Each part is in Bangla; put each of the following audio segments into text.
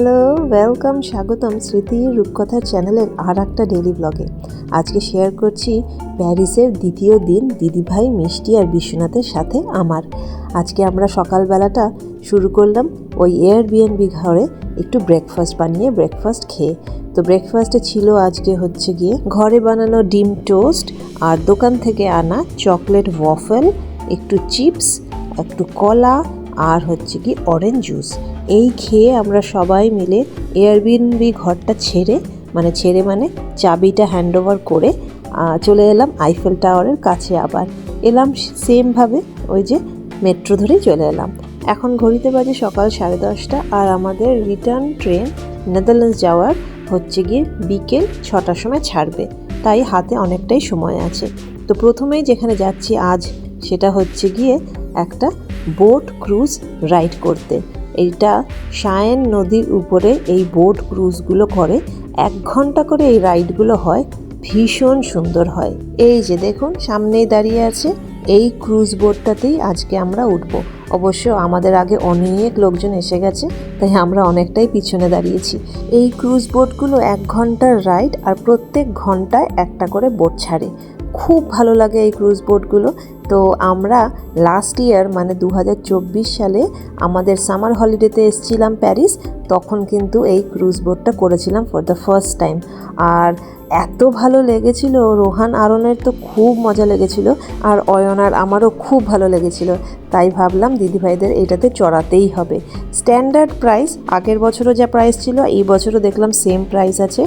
হ্যালো ওয়েলকাম স্বাগতম স্মৃতি রূপকথার চ্যানেলের আর একটা ডেলি ব্লগে আজকে শেয়ার করছি প্যারিসের দ্বিতীয় দিন দিদিভাই, মিষ্টি আর বিশ্বনাথের সাথে আমার। আজকে আমরা সকালবেলাটা শুরু করলাম ওই এয়ার বিএনবি ঘরে একটু ব্রেকফাস্ট বানিয়ে ব্রেকফাস্ট খেয়ে। তো ব্রেকফাস্টে ছিল আজকে হচ্ছে গিয়ে ঘরে বানানো ডিম টোস্ট আর দোকান থেকে আনা চকলেট ওয়াফেল একটু চিপস একটু কলা আর হচ্ছে কি অরেঞ্জ জুস এই খেয়ে আমরা সবাই মিলে এয়ারবিএনবি ঘরটা ছেড়ে মানে ছেড়ে মানে চাবিটা হ্যান্ড ওভার করে চলে এলাম আইফেল টাওয়ারের কাছে আবার। এলাম সেমভাবে ওই যে মেট্রো ধরেই চলে এলাম। এখন ঘড়িতে বাজে সকাল সাড়ে দশটা আর আমাদের রিটার্ন ট্রেন নেদারল্যান্ডস যাওয়ার হচ্ছে গিয়ে বিকেল ছটার সময় ছাড়বে। তাই হাতে অনেকটাই সময় আছে। তো প্রথমেই যেখানে যাচ্ছি আজ সেটা হচ্ছে গিয়ে একটা বোট ক্রুজ রাইড করতে। এইটা সায়েন নদীর উপরে এই বোট ক্রুজগুলো করে। এক ঘণ্টা করে এই রাইডগুলো হয়। ভীষণ সুন্দর হয়। এই যে দেখুন, সামনেই দাঁড়িয়ে আছে। এই ক্রুজ বোটটাতেই আজকে আমরা উঠব। অবশ্য আমাদের আগে অনেক লোকজন এসে গেছে, তাই আমরা অনেকটাই পিছনে দাঁড়িয়েছি। এই ক্রুজ বোটগুলো এক ঘণ্টার রাইড আর প্রত্যেক ঘন্টায় একটা করে বোট ছাড়ে। খুব ভালো লাগে এই ক্রুজ বোটগুলো। তো আমরা লাস্ট ইয়ার মানে দু হাজার চব্বিশ সালে আমাদের সামার হলিডেতে এসেছিলাম প্যারিস, তখন কিন্তু এই ক্রুজ বোটটা করেছিলাম ফর দ্য ফার্স্ট টাইম আর এত ভালো লেগেছিল, রোহান আরনের তো খুব মজা লেগেছিল, আর অয়নার আমারও খুব ভালো লেগেছিল। তাই ভাবলাম দিদিভাইদের এটাতে চড়াতেই হবে। স্ট্যান্ডার্ড প্রাইস আগের বছরও যা প্রাইস ছিল, এই বছরও দেখলাম সেম প্রাইস আছে।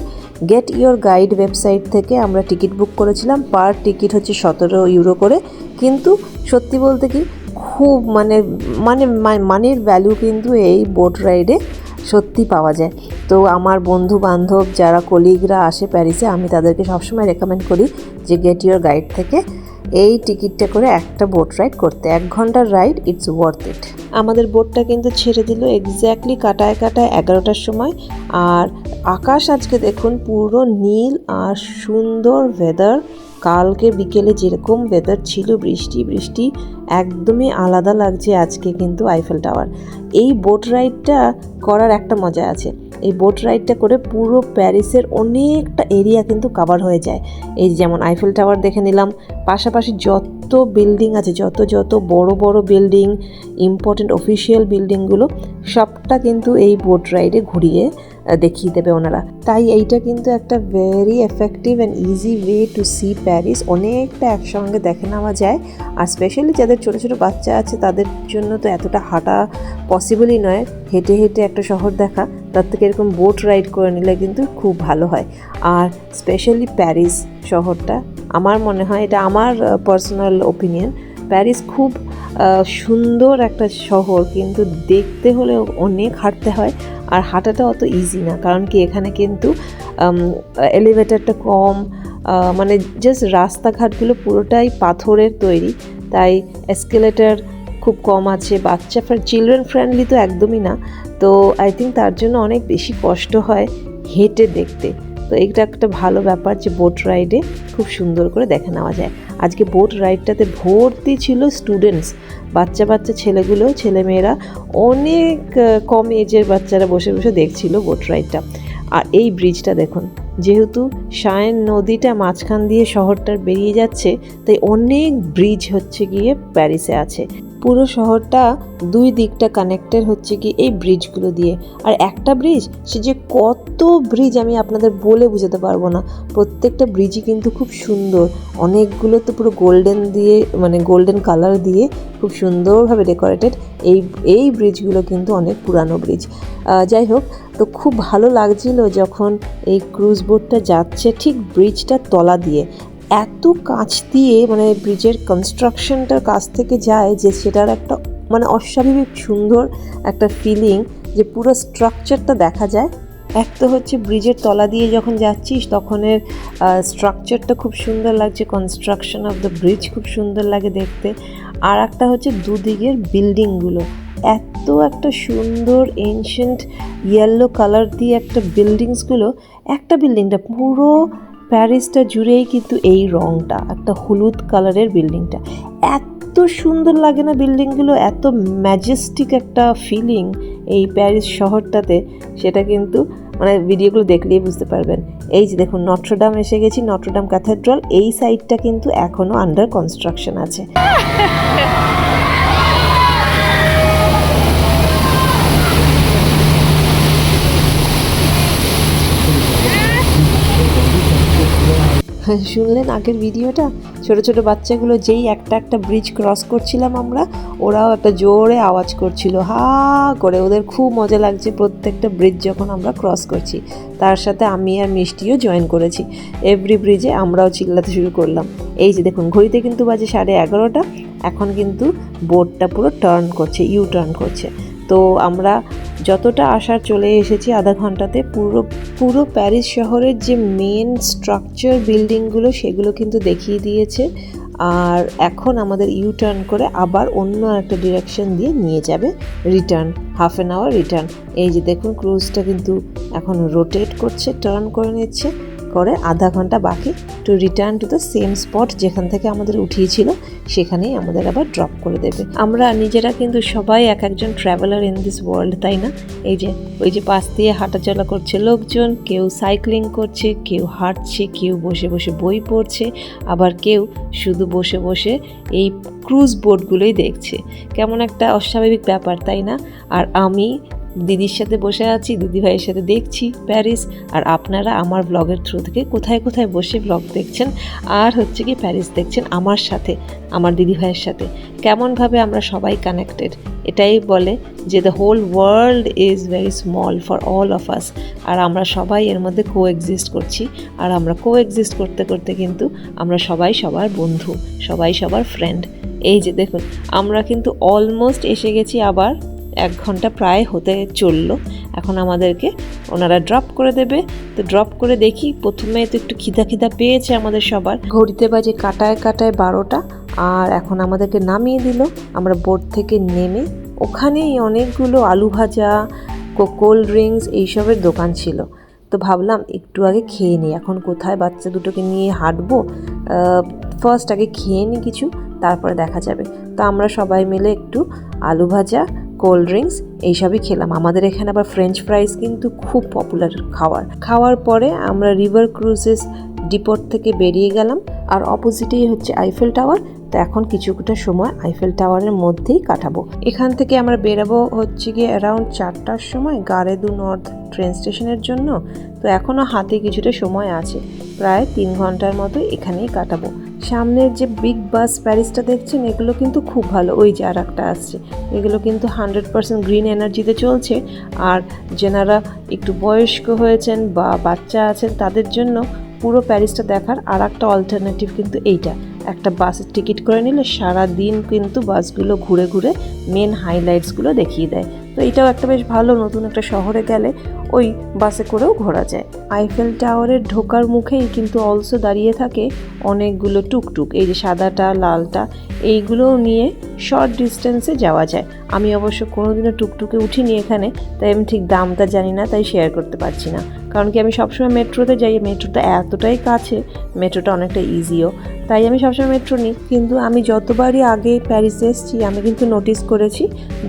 গেট ইওর গাইড ওয়েবসাইট থেকে আমরা টিকিট বুক করেছিলাম পার টিকিট হচ্ছে সতেরো ইউরো করে। কিন্তু সত্যি বলতে কি খুব মানে মানে মানির ভ্যালু কিন্তু এই বোট রাইডে সত্যি পাওয়া যায়। তো আমার বন্ধু বান্ধব যারা কলিগরা আসে প্যারিসে, আমি তাদেরকে সবসময় রেকমেন্ড করি যে গেট ইওর গাইড থেকে এই টিকিটটা করে একটা বোট রাইড করতে। এক ঘণ্টার রাইড ইটস ওয়ার্থ ইট আমাদের বোটটা কিন্তু ছেড়ে দিল এক্স্যাক্টলি কাটায় কাটায় এগারোটার সময়। আর আকাশ আজকে দেখুন পুরো নীল আর সুন্দর ওয়েদার কালকে বিকেলে যেরকম ওয়েদার ছিল, বৃষ্টি বৃষ্টি, একদমই আলাদা লাগছে আজকে কিন্তু আইফেল টাওয়ার এই বোট রাইডটা করার একটা মজা আছে। এই বোট রাইডটা করে পুরো প্যারিসের অনেকটা এরিয়া কিন্তু কাভার হয়ে যায়। এই যেমন আইফেল টাওয়ার দেখে নিলাম, পাশাপাশি যত বিল্ডিং আছে, যত যত বড় বড় বিল্ডিং ইম্পর্টেন্ট অফিসিয়াল বিল্ডিংগুলো সবটা কিন্তু এই বোট রাইডে ঘুরিয়ে দেখিয়ে দেবে ওনারা। তাই এইটা কিন্তু একটা very effective and easy way to see Paris অনেকটা একসঙ্গে দেখে নেওয়া যায়। আর স্পেশালি যাদের ছোটো ছোটো বাচ্চা আছে, তাদের জন্য তো এতটা হাঁটা পসিবলই নয়। হেঁটে হেঁটে একটা শহর দেখা, তার থেকে এরকম বোট রাইড করে নিলে কিন্তু খুব ভালো হয়। আর স্পেশালি প্যারিস শহরটা, আমার মনে হয় এটা আমার পার্সোনাল ওপিনিয়ন প্যারিস খুব সুন্দর একটা শহর, কিন্তু দেখতে হলে অনেক হাঁটতে হয়। আর হাঁটাটা অত ইজি না। কারণ কি, এখানে কিন্তু এলিভেটারটা কম মানে জাস্ট রাস্তাঘাটগুলো পুরোটাই পাথরের তৈরি। তাই এসকেলেটার খুব কম আছে। বাচ্চা চিলড্রেন ফ্রেন্ডলি তো একদমই না। তো আই থিঙ্ক তার জন্য অনেক বেশি কষ্ট হয় হেঁটে দেখতে। তো এইটা একটা ভালো ব্যাপার যে বোট রাইডে খুব সুন্দর করে দেখে নেওয়া যায়। আজকে বোট রাইডটাতে ভর্তি ছিল স্টুডেন্টস বাচ্চা বাচ্চা ছেলেগুলো, ছেলেমেয়েরা অনেক কম এজের বাচ্চারা বসে বসে দেখছিল বোট রাইডটা আর এই ব্রিজটা দেখুন, যেহেতু শায়ন নদীটা মাঝখান দিয়ে শহরটার বেরিয়ে যাচ্ছে, তাই অনেক ব্রিজ হচ্ছে গিয়ে প্যারিসে আছে। পুরো শহরটা দুই দিকটা কানেক্টেড হচ্ছে কি এই ব্রিজগুলো দিয়ে। আর একটা ব্রিজ সে যে কত ব্রিজ আমি আপনাদের বলে বোঝাতে পারব না। প্রত্যেকটা ব্রিজই কিন্তু খুব সুন্দর। অনেকগুলো তো পুরো গোল্ডেন দিয়ে মানে গোল্ডেন কালার দিয়ে খুব সুন্দরভাবে ডেকোরেটেড এই এই ব্রিজগুলো কিন্তু অনেক পুরানো ব্রিজ যাই হোক, তো খুব ভালো লাগছিল যখন এই ক্রুজ বোটটা যাচ্ছে ঠিক ব্রিজটার তলা দিয়ে। এত কাঁচ দিয়ে মানে ব্রিজের কনস্ট্রাকশনটার কাছ থেকে যায় যে সেটার একটা মানে অস্বাভাবিক সুন্দর একটা ফিলিং যে পুরো স্ট্রাকচারটা দেখা যায়। এক তো হচ্ছে ব্রিজের তলা দিয়ে যখন যাচ্ছিস, তখনের স্ট্রাকচারটা খুব সুন্দর লাগছে কনস্ট্রাকশন অফ দ্য ব্রিজ খুব সুন্দর লাগে দেখতে। আর একটা হচ্ছে দুদিকের বিল্ডিংগুলো এত একটা সুন্দর এনশিয়েন্ট ইয়েলো কালার দিয়ে একটা বিল্ডিংসগুলো একটা বিল্ডিংটা পুরো প্যারিসটা জুড়েই কিন্তু এই রংটা, একটা হলুদ কালারের বিল্ডিংটা। এত সুন্দর লাগে না বিল্ডিংগুলো, এত ম্যাজেস্টিক একটা ফিলিং এই প্যারিস শহরটাতে, সেটা কিন্তু মানে ভিডিওগুলো দেখলেই বুঝতে পারবেন। এই যে দেখুন নটরডাম এসে গেছি নটরডাম ক্যাথেড্রাল এই সাইডটা কিন্তু এখনও আন্ডার কনস্ট্রাকশন আছে। শুনলেন আগের ভিডিওটা? ছোট ছোট বাচ্চাগুলো যেই একটা একটা ব্রিজ ক্রস করছিলাম আমরা, ওরাও একটা জোরে আওয়াজ করছিল, হা করে। ওদের খুব মজা লাগছে প্রত্যেকটা ব্রিজ যখন আমরা ক্রস করছি। তার সাথে আমি আর মিষ্টিও জয়েন করেছি। এভরি ব্রিজে আমরাও চিল্লাতে শুরু করলাম। এই যে দেখুন, ঘড়িতে কিন্তু বাজে সাড়ে এগারোটা, এখন কিন্তু বোটটা পুরো টার্ন করছে ইউ টার্ন করছে। তো আমরা যতটা আসার চলে এসেছি আধা ঘন্টাতে, পুরো পুরো প্যারিস শহরের যে মেন স্ট্রাকচার বিল্ডিংগুলো সেগুলো কিন্তু দেখিয়ে দিয়েছে। আর এখন আমাদের ইউ টার্ন করে আবার অন্য একটা ডিরেকশন দিয়ে নিয়ে যাবে return half an hour return এই যে দেখুন ক্রুজটা কিন্তু এখন রোটেট করছে টার্ন করে নিচ্ছে, করে আধা ঘণ্টা বাকি to return to the same spot যেখান থেকে আমাদের উঠিয়েছিল। সেখানেই আমাদের আবার ড্রপ করে দেবে। আমরা নিজেরা কিন্তু সবাই এক একজন ট্রাভেলার ইন দিস ওয়ার্ল্ড তাই না? এই যে, ওই যে পাশ দিয়ে হাঁটাচলা করছে লোকজন, কেউ সাইক্লিং করছে, কেউ হাঁটছে, কেউ বসে বসে বই পড়ছে, আবার কেউ শুধু বসে বসে এই ক্রুজ বোটগুলোই দেখছে। কেমন একটা অস্বাভাবিক ব্যাপার, তাই না? আর আমি দিদির সাথে বসে আছি দিদি ভাইয়ের সাথে দেখছি প্যারিস। আর আপনারা আমার ব্লগের থ্রু থেকে কোথায় কোথায় বসে ব্লগ দেখছেন? আর হচ্ছে কি প্যারিস দেখছেন আমার সাথে, আমার দিদি ভাইয়ের সাথে। কেমনভাবে আমরা সবাই কানেক্টেড এটাই বলে যে the whole world is very small for all of us আর আমরা সবাই এর মধ্যে কো এক্সিস্ট করছি। আর আমরা কো এক্সিস্ট করতে করতে কিন্তু আমরা সবাই সবার বন্ধু, সবাই সবার ফ্রেন্ড এই যে দেখুন, আমরা কিন্তু অলমোস্ট এসে গেছি আবার এক ঘণ্টা প্রায় হতে চলল। এখন আমাদেরকে ওনারা ড্রপ করে দেবে। তো ড্রপ করে দেখি, প্রথমে তো একটু খিদা খিদা পেয়েছে আমাদের সবার। ঘড়িতে বাজে কাটায় কাটায় বারোটা, আর এখন আমাদেরকে নামিয়ে দিল। আমরা বোট থেকে নেমে ওখানেই অনেকগুলো আলু ভাজা কোল্ড ড্রিঙ্কস এইসবের দোকান ছিল। তো ভাবলাম একটু আগে খেয়ে নিই। এখন কোথায় বাচ্চা দুটোকে নিয়ে হাঁটবো? ফার্স্ট আগে খেয়ে নিই কিছু, তারপরে দেখা যাবে। তো আমরা সবাই মিলে একটু আলু ভাজা কোল্ড ড্রিঙ্কস, এইসবই খেলাম। আমাদের এখানে আবার ফ্রেঞ্চ ফ্রাইস কিন্তু খুব পপুলার খাওয়ার। খাওয়ার পরে আমরা রিভার ক্রুজেস ডিপোর্ট থেকে বেরিয়ে গেলাম। আর অপোজিটেই হচ্ছে আইফেল টাওয়ার তো এখন কিছুটা সময় আইফেল টাওয়ারের মধ্যেই কাটাবো। এখান থেকে আমরা বেরাবো হচ্ছে গিয়ে অ্যারাউন্ড চারটার সময় গারে দু নর্থ ট্রেন স্টেশনের জন্য। তো এখনও হাতে কিছুটা সময় আছে। প্রায় তিন ঘণ্টার মতো এখানেই কাটাবো। সামনের যে বিগ বাস প্যারিসটা দেখছেন, এগুলো কিন্তু খুব ভালো। ওই যে আর একটা আসছে। এগুলো কিন্তু হান্ড্রেড পার্সেন্ট গ্রিন এনার্জিতে চলছে। আর যেনারা একটু বয়স্ক হয়েছেন বা বাচ্চা আছেন, তাদের জন্য পুরো প্যারিসটা দেখার আর একটা অল্টারনেটিভ কিন্তু এইটা। একটা বাসের টিকিট করে নিলে সারা দিন কিন্তু বাসগুলো ঘুরে ঘুরে মেন হাইলাইটসগুলো দেখিয়ে দেয়। তো এটাও একটা বেশ ভালো নতুন একটা শহরে গেলে ওই বাসে করেও ঘোরা যায়। আইফেল টাওয়ারের ঢোকার মুখেই কিন্তু অলসো দাঁড়িয়ে থাকে অনেকগুলো টুকটুক, এই যে সাদাটা, লালটা, এইগুলোও নিয়ে শর্ট ডিস্টেন্সে যাওয়া যায়। আমি অবশ্য কোনোদিনও টুকটুকে উঠিনি এখানে, তাই আমি ঠিক দামটা জানি না, তাই শেয়ার করতে পারছি না। কারণ কি আমি সবসময় মেট্রোতে যাই মেট্রোটা এতটাই কাছে, মেট্রোটা অনেকটা ইজিও তাই আমি সবসময় মেট্রো নিই, কিন্তু আমি যতবারই আগে প্যারিসে এসেছি, আমি কিন্তু নোটিস করেছি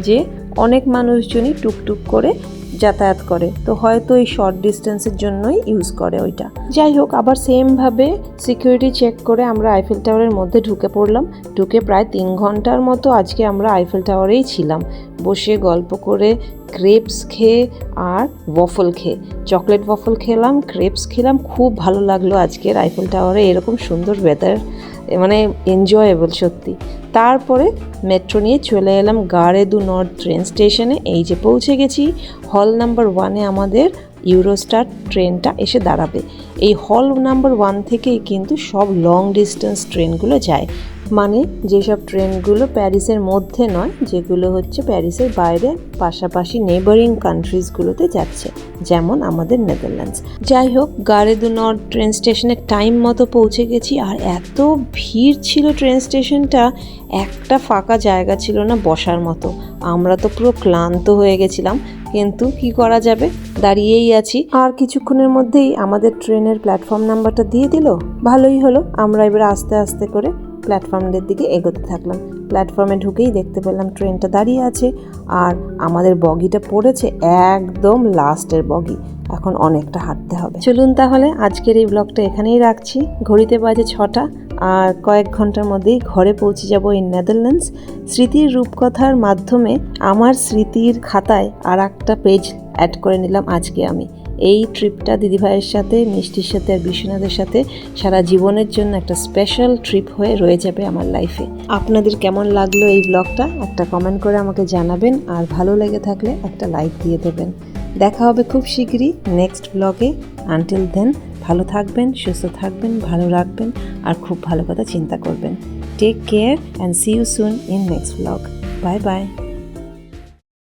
যে অনেক মানুষজনই টুকটুক করে যাতায়াত করে। তো হয়তো এই শর্ট ডিস্টেন্সের জন্যই ইউজ করে ওইটা। যাই হোক, আবার সেমভাবে সিকিউরিটি চেক করে আমরা আইফেল টাওয়ারের মধ্যে ঢুকে পড়লাম। ঢুকে প্রায় তিন ঘণ্টার মতো আজকে আমরা আইফেল টাওয়ারেই ছিলাম। বসে গল্প করে ক্রেপস খেয়ে আর ওয়াফল খেয়ে। চকলেট ওয়াফল খেলাম ক্রেপস খেলাম। খুব ভালো লাগল আজকের আইফেল টাওয়ারে এরকম সুন্দর ওয়েদার মানে এনজয়েবল সত্যি। তারপরে মেট্রো নিয়ে চলে এলাম গাড়ে দু নর্থ ট্রেন স্টেশনে। এই যে পৌঁছে গেছি, হল নাম্বার ওয়ানে আমাদের ইউরোস্টার ট্রেনটা এসে দাঁড়াবে। এই হল নাম্বার ওয়ান থেকেই কিন্তু সব লং ডিস্টেন্স ট্রেনগুলো যায়। মানে যেসব ট্রেনগুলো প্যারিসের মধ্যে নয়, যেগুলো হচ্ছে প্যারিসের বাইরে, পাশাপাশি নেবারিং কান্ট্রিজগুলোতে যাচ্ছে, যেমন আমাদের নেদারল্যান্ডস যাই হোক গাড়ে দু ট্রেন স্টেশনে টাইম মতো পৌঁছে গেছি, আর এত ভিড় ছিল ট্রেন স্টেশনটা একটা ফাঁকা জায়গা ছিল না বসার মতো। আমরা তো পুরো ক্লান্ত হয়ে গেছিলাম, কিন্তু কি করা যাবে? দাঁড়িয়েই আছি। আর কিছুক্ষণের মধ্যেই আমাদের ট্রেনের প্ল্যাটফর্ম নাম্বারটা দিয়ে দিল। ভালোই হলো, আমরা এবার আস্তে আস্তে করে প্ল্যাটফর্মের দিকে এগোতে থাকলাম। প্ল্যাটফর্মে ঢুকেই দেখতে পেলাম ট্রেনটা দাঁড়িয়ে আছে আর আমাদের বগিটা পড়েছে একদম লাস্টের বগি। এখন অনেকটা হাঁটতে হবে। চলুন তাহলে আজকের এই ব্লগটা এখানেই রাখছি। ঘড়িতে বাজে ছটা আর কয়েক ঘণ্টার মধ্যেই ঘরে পৌঁছে যাব ইন নেদারল্যান্ডস স্মৃতির রূপকথার মাধ্যমে। আমার স্মৃতির খাতায় আর একটা পেজ অ্যাড করে নিলাম আজকে আমি। এই ট্রিপটা দিদিভাইয়ের সাথে, মিষ্টির সাথে আর বিশ্বনাথের সাথে সারা জীবনের জন্য একটা স্পেশাল ট্রিপ হয়ে রয়ে যাবে আমার লাইফে আপনাদের কেমন লাগল এই ব্লগটা একটা কমেন্ট করে আমাকে জানাবেন আর ভালো লেগে থাকলে একটা লাইক দিয়ে দেবেন। দেখা হবে খুব শীঘ্রই নেক্সট ব্লগে আনটিল দেন ভালো থাকবেন, সুস্থ থাকবেন, ভালো রাখবেন আর খুব ভালো কথা চিন্তা করবেন। Take care and see you soon in next blog bye bye